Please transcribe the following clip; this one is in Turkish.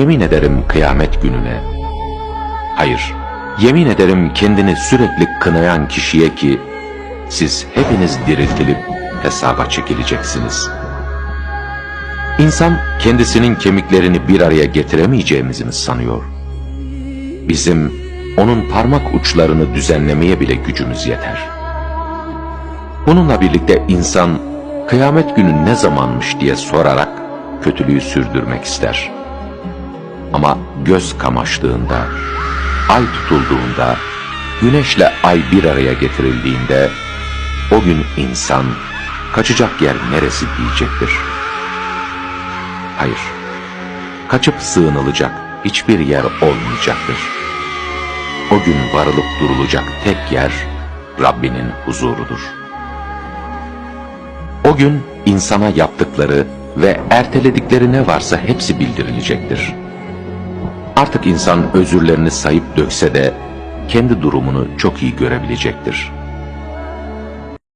Yemin ederim kıyamet gününe. Hayır, yemin ederim kendini sürekli kınayan kişiye ki siz hepiniz diriltilip hesaba çekileceksiniz. İnsan kendisinin kemiklerini bir araya getiremeyeceğimizi mi sanıyor? Bizim onun parmak uçlarını düzenlemeye bile gücümüz yeter. Bununla birlikte insan kıyamet günü ne zamanmış diye sorarak kötülüğü sürdürmek ister. Ama göz kamaştığında, ay tutulduğunda, güneşle ay bir araya getirildiğinde o gün insan kaçacak yer neresi diyecektir. Hayır, kaçıp sığınılacak hiçbir yer olmayacaktır. O gün varılıp durulacak tek yer Rabbinin huzurudur. O gün insana yaptıkları ve erteledikleri ne varsa hepsi bildirilecektir. Artık insan özürlerini sayıp dökse de kendi durumunu çok iyi görebilecektir.